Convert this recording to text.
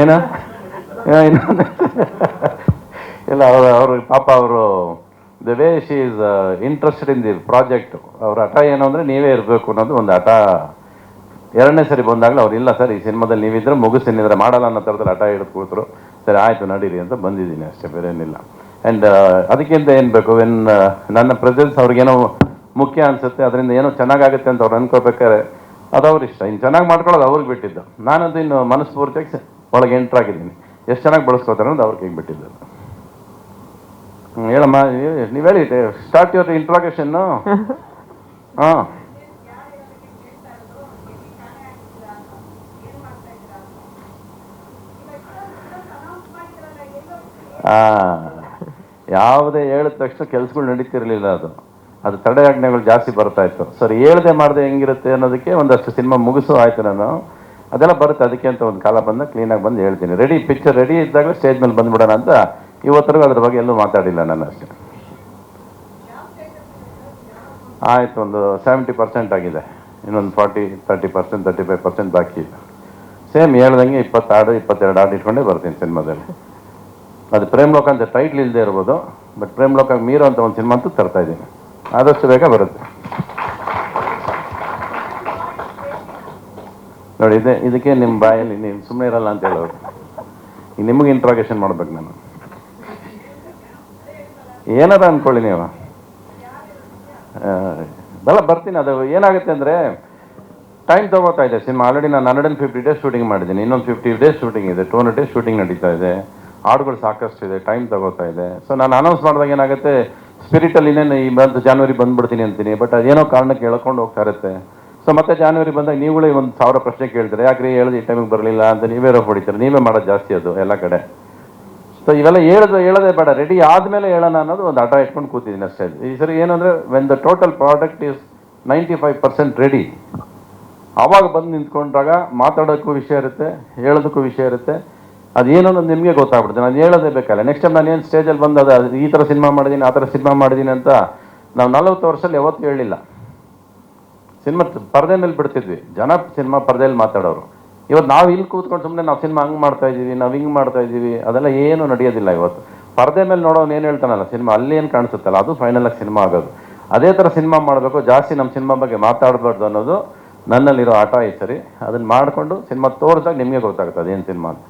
ಏನ? ಇಲ್ಲ, ಅವರು ಅವರು ಪಾಪ ಅವರು the way she is interested in the project ಅವ್ರ ಹಠ ಏನು ಅಂದರೆ ನೀವೇ ಇರಬೇಕು ಅನ್ನೋದು ಒಂದು ಹಠ. ಎರಡನೇ ಸರಿ ಬಂದಾಗಲೂ ಅವ್ರು, ಇಲ್ಲ ಸರ್, ಈ ಸಿನಿಮಾದಲ್ಲಿ ನೀವಿದ್ರೆ ಮುಗಿಸ್ತೀನಿದ್ರೆ ಮಾಡಲ್ಲ ಅನ್ನೋ ಥರದಲ್ಲಿ ಹಠ ಹಿಡಿದು ಕೂತರು. ಸರಿ, ಆಯಿತು, ನಡೀರಿ ಅಂತ ಬಂದಿದ್ದೀನಿ ಅಷ್ಟೇ, ಬೇರೆ ಏನಿಲ್ಲ. ಆ್ಯಂಡ್ ಅದಕ್ಕಿಂತ ಏನು ಬೇಕು? ವೆನ್ ನನ್ನ ಪ್ರೆಸೆನ್ಸ್ ಅವ್ರಿಗೇನೋ ಮುಖ್ಯ ಅನಿಸುತ್ತೆ, ಅದರಿಂದ ಏನೋ ಚೆನ್ನಾಗಾಗುತ್ತೆ ಅಂತ ಅವ್ರು ಅನ್ಕೋಬೇಕಾದ್ರೆ ಅದು ಅವ್ರ ಇಷ್ಟ. ಇನ್ನು ಚೆನ್ನಾಗಿ ಮಾಡ್ಕೊಳ್ಳೋದು ಅವ್ರಿಗೆ ಬಿಟ್ಟಿದ್ದು. ನಾನಂತೂ ಇನ್ನು ಮನಸ್ಫೂರ್ತಿಯಾಗಿ ಒಳಗೆ ಎಂಟ್ರಾಗಿದ್ದೀನಿ ಎಷ್ಟು ಚೆನ್ನಾಗಿ ಬಳಸ್ಕೋತಾರೆ ಅನ್ನೋದು ಅವ್ರಿಗೆ ಬಿಟ್ಟಿದ್ದು ಹ್ಮ್, ಹೇಳಮ್ಮ ನೀವು ಹೇಳಿ ಸ್ಟಾರ್ಟ್ ಯುವರ್ ಇಂಟ್ರಾಗೇಷನ್ನು ಹಾಂ. ಯಾವುದೇ ಹೇಳಿದ ತಕ್ಷಣ ಕೆಲಸಗಳು ನಡೀತಿರಲಿಲ್ಲ ಅದು. ಅದು ತಡೆಯಾಜ್ಞೆಗಳು ಜಾಸ್ತಿ ಬರ್ತಾ ಇತ್ತು. ಸರಿ ಹೇಳ್ದೆ ಮಾಡದೆ ಹೆಂಗಿರುತ್ತೆ ಅನ್ನೋದಕ್ಕೆ ಒಂದಷ್ಟು ಸಿನಿಮಾ ಮುಗಿಸು ಆಯ್ತು ನಾನು. ಅದೆಲ್ಲ ಬರುತ್ತೆ ಅದಕ್ಕೆ ಅಂತ ಒಂದು ಕಾಲ ಬಂದ ಕ್ಲೀನಾಗಿ ಬಂದು ಹೇಳ್ತೀನಿ. ರೆಡಿ ಪಿಕ್ಚರ್ ರೆಡಿ ಇದ್ದಾಗ ಸ್ಟೇಜ್ ಮೇಲೆ ಬಂದುಬಿಡೋಣ ಅಂತ ಇವತ್ತರೆಗೂ ಅದ್ರ ಬಗ್ಗೆ ಎಲ್ಲೂ ಮಾತಾಡಿಲ್ಲ ನಾನು ಅಷ್ಟೇ. ಆಯಿತು, ಒಂದು ಸೆವೆಂಟಿ ಪರ್ಸೆಂಟ್ ಆಗಿದೆ. ಇನ್ನೊಂದು forty thirty percent thirty five percent ಬಾಕಿ ಸೇಮ್ ಹೇಳ್ದಂಗೆ ಇಪ್ಪತ್ತಾರು, ಇಪ್ಪತ್ತೆರಡು ಹಾಡು ಇಟ್ಕೊಂಡೇ ಬರ್ತೀನಿ ಸಿನಿಮಾದಲ್ಲಿ. ಅದು ಪ್ರೇಮ್ ಲೋಕ ಅಂತ ಟೈಟ್ಲ್ ಇಲ್ಲದೆ ಇರ್ಬೋದು ಬಟ್ ಪ್ರೇಮ್ ಲೋಕ ಮೀರೋ ಅಂತ ಒಂದು ಸಿನಿಮಾ ಅಂತೂ ತರ್ತಾ ಇದ್ದೀನಿ. ಆದಷ್ಟು ಬೇಗ ಬರುತ್ತೆ. ನೋಡಿ, ಇದೆ ಇದಕ್ಕೆ ನಿಮ್ಮ ಬಾಯಲ್ಲಿ ನೀವು ಸುಮ್ಮನೆ ಇರಲ್ಲ ಅಂತ ಹೇಳೋರು. ನಿಮಗೆ ಇಂಟ್ರಾಗೇಷನ್ ಮಾಡ್ಬೇಕು ನಾನು. ಏನಾರ ಅಂದ್ಕೊಳ್ಳಿ ನೀವು? ಬಲ್ಲ ಬರ್ತೀನಿ ಅದು. ಏನಾಗುತ್ತೆ ಅಂದರೆ ಟೈಮ್ ತೊಗೋತಾ ಇದೆ. ಸಿನಿಮಾ ಆಲ್ರೆಡಿ ನಾನು hundred and fifty days shooting ಮಾಡಿದ್ದೀನಿ. ಇನ್ನೊಂದು ಫಿಫ್ಟಿ ಡೇಸ್ ಶೂಟಿಂಗ್ ಇದೆ. ಟೂ ಹಂಡ್ರೆಡ್ ಡೇಸ್ ಶೂಟಿಂಗ್ ನಡೀತಾ ಇದೆ. ಹಾಡುಗಳು ಸಾಕಷ್ಟು ಇದೆ. ಟೈಮ್ ತಗೋತಾ ಇದೆ. ಸೊ ನಾನು ಅನೌನ್ಸ್ ಮಾಡಿದಾಗ ಏನಾಗುತ್ತೆ ಸ್ಪಿರಿಟಲ್ಲಿ ಇನ್ನೇನು ಈ ಮಂತ್ ಜಾನ್ವರಿ ಬಂದ್ಬಿಡ್ತೀನಿ ಅಂತೀನಿ. ಬಟ್ ಅದೇನೋ ಕಾರಣಕ್ಕೆ ಹೇಳ್ಕೊಂಡು ಹೋಗ್ತಾ ಇರುತ್ತೆ. ಸೊ ಮತ್ತೆ ಜಾನ್ವರಿ ಬಂದಾಗ ನೀವುಗಳೇ ಒಂದು ಸಾವಿರ ಪ್ರಶ್ನೆ ಕೇಳ್ತೀರಾ ಯಾಕ್ರಿ ಹೇಳಿದ ಈ ಟೈಮಿಗೆ ಬರಲಿಲ್ಲ ಅಂತ ನೀವೇ ರೋಪ್ ಹೊಡಿತಾರೆ, ನೀವೇ ಮಾಡೋದು ಜಾಸ್ತಿ ಅದು ಎಲ್ಲ ಕಡೆ. ಸೊ ಇವೆಲ್ಲ ಹೇಳೋದು ಹೇಳೋದೇ ಬೇಡ ರೆಡಿ ಆದಮೇಲೆ ಹೇಳೋಣ ಅನ್ನೋದು ಒಂದು ಹಠ ಇಟ್ಕೊಂಡು ಕೂತಿದ್ದೀನಿ ಅಷ್ಟೇ. ಈ ಸರಿ ಏನಂದರೆ when the total product is ninety five percent ready ಆವಾಗ ಬಂದು ನಿಂತ್ಕೊಂಡಾಗ ಮಾತಾಡೋಕ್ಕೂ ವಿಷಯ ಇರುತ್ತೆ, ಹೇಳೋದಕ್ಕೂ ವಿಷಯ ಇರುತ್ತೆ. ಅದೇನೋ ಅನ್ನೋದು ನಿಮಗೆ ಗೊತ್ತಾಗ್ಬಿಡುತ್ತೆ. ನಾನು ಹೇಳೋದೇ ಬೇಕಲ್ಲ. ನೆಕ್ಸ್ಟ್ ಟೈಮ್ ನಾನು ಏನು ಸ್ಟೇಜಲ್ಲಿ ಬಂದು ಅದು ಈ ಥರ ಸಿನಿಮಾ ಮಾಡಿದ್ದೀನಿ ಆ ಥರ ಸಿನಿಮಾ ಮಾಡಿದ್ದೀನಿ ಅಂತ ನಾವು ನಲವತ್ತು ವರ್ಷದಲ್ಲಿ ಯಾವತ್ತೂ ಹೇಳಿಲ್ಲ. ಸಿನಿಮಾ ಪರದೆ ಮೇಲೆ ಬಿಡ್ತಿದ್ವಿ. ಜನ ಸಿನಿಮಾ ಪರದೆಯಲ್ಲಿ ಮಾತಾಡೋರು. ಇವತ್ತು ನಾವು ಇಲ್ಲಿ ಕೂತ್ಕೊಂಡು ಸುಮ್ಮನೆ ನಾವು ಸಿನಿಮಾ ಹಂಗೆ ಮಾಡ್ತಾ ಇದ್ದೀವಿ, ನಾವು ಹಿಂಗೆ ಮಾಡ್ತಾ ಇದ್ದೀವಿ, ಅದೆಲ್ಲ ಏನು ನಡೆಯೋದಿಲ್ಲ ಇವತ್ತು. ಪರದೆ ಮೇಲೆ ನೋಡೋನು ಏನು ಹೇಳ್ತಾನಲ್ಲ, ಸಿನಿಮಾ ಅಲ್ಲಿ ಏನು ಕಾಣಿಸುತ್ತಲ್ಲ, ಅದು ಫೈನಲ್ ಆಗಿ ಸಿನಿಮಾ ಆಗೋದು. ಅದೇ ಥರ ಸಿನಿಮಾ ಮಾಡಬೇಕು, ಜಾಸ್ತಿ ನಮ್ಮ ಸಿನಿಮಾ ಬಗ್ಗೆ ಮಾತಾಡಬಾರ್ದು ಅನ್ನೋದು ನನ್ನಲ್ಲಿರೋ ಆಟ ಈ ಸರಿ. ಅದನ್ನು ಮಾಡಿಕೊಂಡು ಸಿನಿಮಾ ತೋರಿಸಿದಾಗ ನಿಮಗೆ ಗೊತ್ತಾಗ್ತದೆ, ಏನು ಸಿನಿಮಾ ಅಂತ.